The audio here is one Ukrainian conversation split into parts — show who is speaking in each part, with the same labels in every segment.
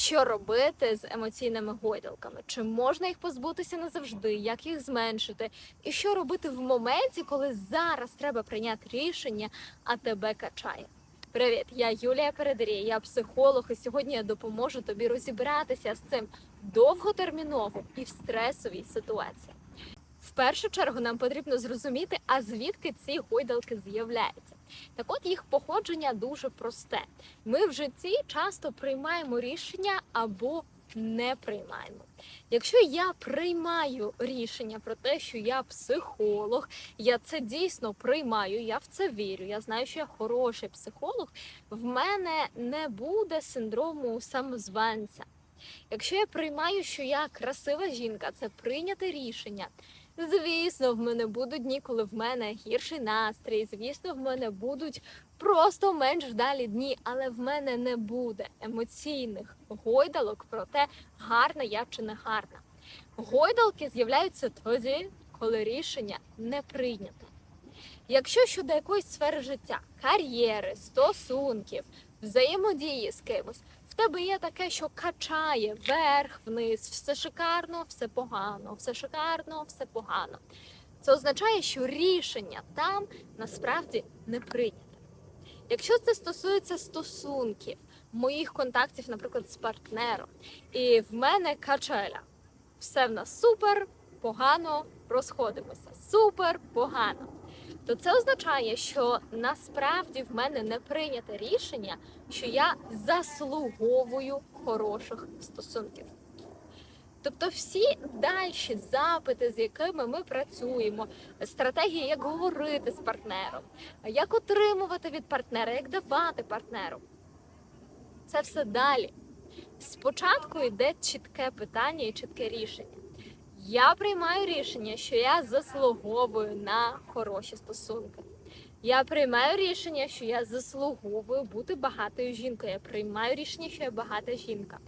Speaker 1: Що робити з емоційними гойдалками? Чи можна їх позбутися назавжди? Як їх зменшити? І що робити в моменті, коли зараз треба прийняти рішення, а тебе качає? Привіт, я Юлія Передарій, я психолог, і сьогодні я допоможу тобі розібратися з цим довготерміново і в стресовій ситуації. В першу чергу нам потрібно зрозуміти, а звідки ці гойдалки з'являються. Так от їх походження дуже просте. Ми в житті часто приймаємо рішення або не приймаємо. Якщо я приймаю рішення про те, що я психолог, я це дійсно приймаю, я в це вірю. Я знаю, що я хороший психолог, в мене не буде синдрому самозванця. Якщо я приймаю, що я красива жінка, це прийняте рішення. Звісно, в мене будуть дні, коли в мене гірший настрій. Звісно, в мене будуть просто менш вдалі дні, але в мене не буде емоційних гойдалок про те, гарна я чи не гарна. Гойдалки з'являються тоді, коли рішення не прийняте. Якщо щодо якоїсь сфери життя, кар'єри, стосунків, взаємодії з кимось, в тебе є таке, що качає вверх, вниз, все шикарно, все погано, все шикарно, все погано. Це означає, що рішення там насправді не прийняте. Якщо це стосується стосунків, моїх контактів, наприклад, з партнером, і в мене качеля, все в нас супер, погано, розходимося. Супер, погано. То це означає, що насправді в мене не прийняте рішення, що я заслуговую хороших стосунків. Тобто всі дальші запити, з якими ми працюємо, стратегії, як говорити з партнером, як отримувати від партнера, як давати партнеру. Це все далі. Спочатку йде чітке питання і чітке рішення. Я приймаю рішення, що я заслуговую на хороші стосунки. Я приймаю рішення, що я заслуговую бути багатою жінкою. Я приймаю рішення, що я багата жінка.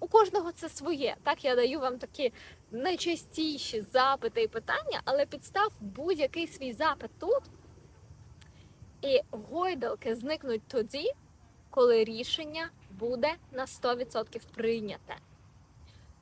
Speaker 1: У кожного це своє. Так я даю вам такі найчастіші запити і питання, але підстав будь-який свій запит тут. І гойдалки зникнуть тоді, коли рішення буде на 100% прийняте.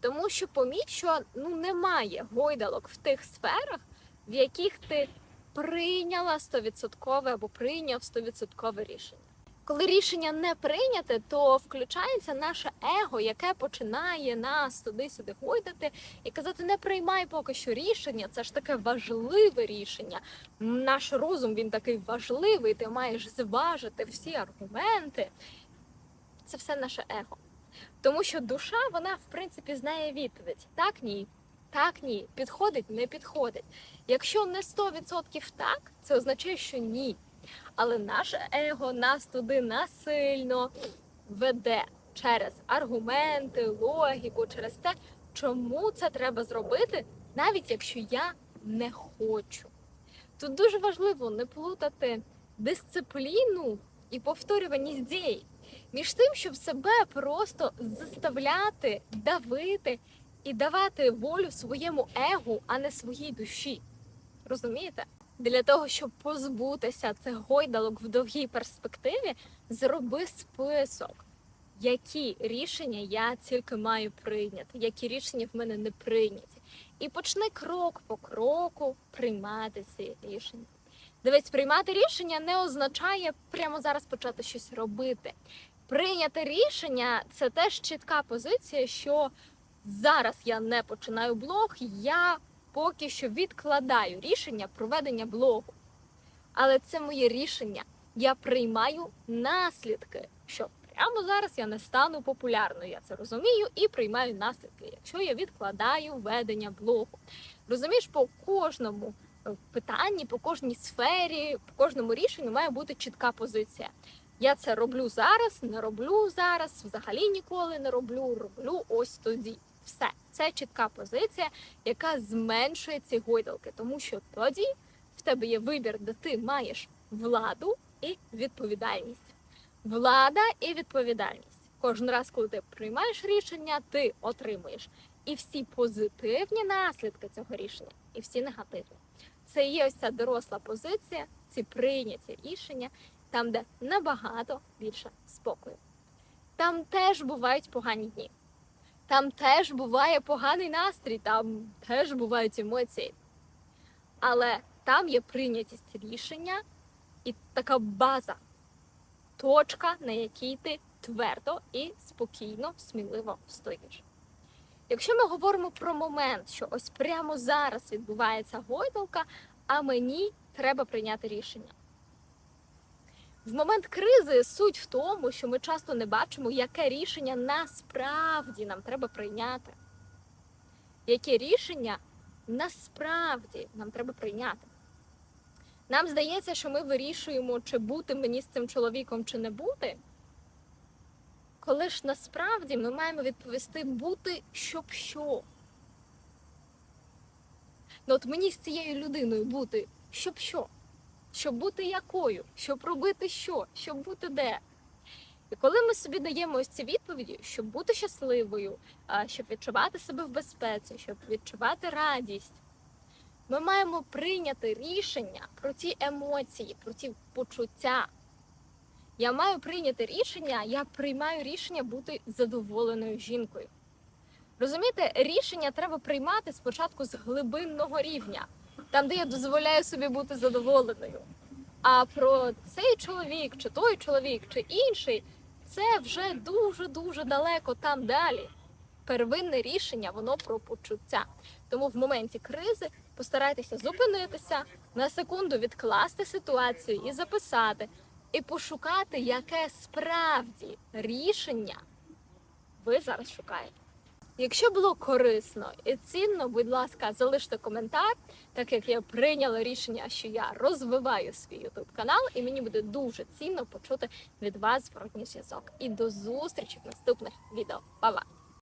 Speaker 1: Тому що поміть, що ну немає гойдалок в тих сферах, в яких ти прийняла 100% або прийняв 100% рішення. Коли рішення не прийняте, то включається наше его, яке починає нас туди-сюди гойдати і казати: не приймай поки що рішення. Це ж таке важливе рішення. Наш розум він такий важливий. Ти маєш зважити всі аргументи. Це все наше его. Тому що душа, вона в принципі знає відповідь: так, ні, так, ні, підходить, не підходить. Якщо не 100% так, це означає, що ні. Але наше его нас туди насильно веде через аргументи, логіку, через те, чому це треба зробити, навіть якщо я не хочу. Тут дуже важливо не плутати дисципліну і повторюваність дій між тим, щоб себе просто заставляти, давити і давати волю своєму егу, а не своїй душі. Розумієте? Для того, щоб позбутися цих гойдалок в довгій перспективі, зроби список, які рішення я тільки маю прийняти, які рішення в мене не прийняті. І почни крок по кроку приймати ці рішення. Дивись, приймати рішення не означає прямо зараз почати щось робити. Прийняти рішення це теж чітка позиція, що зараз я не починаю блог, я поки що відкладаю рішення проведення блогу. Але це моє рішення. Я приймаю наслідки, що прямо зараз я не стану популярною. Я це розумію і приймаю наслідки, якщо я відкладаю ведення блогу. Розумієш, по кожному е, питанні, по кожній сфері, по кожному рішенню має бути чітка позиція. Я це роблю зараз, не роблю зараз, взагалі ніколи не роблю, роблю ось тоді. Все, це чітка позиція, яка зменшує ці гойдалки, тому що тоді в тебе є вибір, де ти маєш владу і відповідальність. Влада і відповідальність. Кожен раз, коли ти приймаєш рішення, ти отримуєш і всі позитивні наслідки цього рішення, і всі негативні. Це є ось ця доросла позиція, ці прийняті рішення, там, де набагато більше спокою. Там теж бувають погані дні. Там теж буває поганий настрій, там теж бувають емоції. Але там є прийнятість рішення і така база, точка, на якій ти твердо і спокійно, сміливо стоїш. Якщо ми говоримо про момент, що ось прямо зараз відбувається гойдалка, а мені треба прийняти рішення. В момент кризи суть в тому, що ми часто не бачимо, яке рішення насправді нам треба прийняти. Яке рішення насправді нам треба прийняти. Нам здається, що ми вирішуємо, чи бути мені з цим чоловіком, чи не бути. Коли ж насправді ми маємо відповісти бути щоб що. Ну от мені з цією людиною бути щоб що? Щоб бути якою, щоб робити що, щоб бути де. І коли ми собі даємо ось ці відповіді, щоб бути щасливою, щоб відчувати себе в безпеці, щоб відчувати радість, ми маємо прийняти рішення про ті емоції, про ті почуття. Я маю прийняти рішення, я приймаю рішення бути задоволеною жінкою. Розумієте, рішення треба приймати спочатку з глибинного рівня, там, де я дозволяю собі бути задоволеною. А про цей чоловік, чи той чоловік, чи інший, це вже дуже-дуже далеко там далі. Первинне рішення, воно про почуття. Тому в моменті кризи постарайтеся зупинитися, на секунду відкласти ситуацію і записати, і пошукати, яке справді рішення ви зараз шукаєте. Якщо було корисно і цінно, будь ласка, залиште коментар, так як я прийняла рішення, що я розвиваю свій YouTube канал, і мені буде дуже цінно почути від вас зворотній зв'язок. І до зустрічі в наступних відео. Па-па!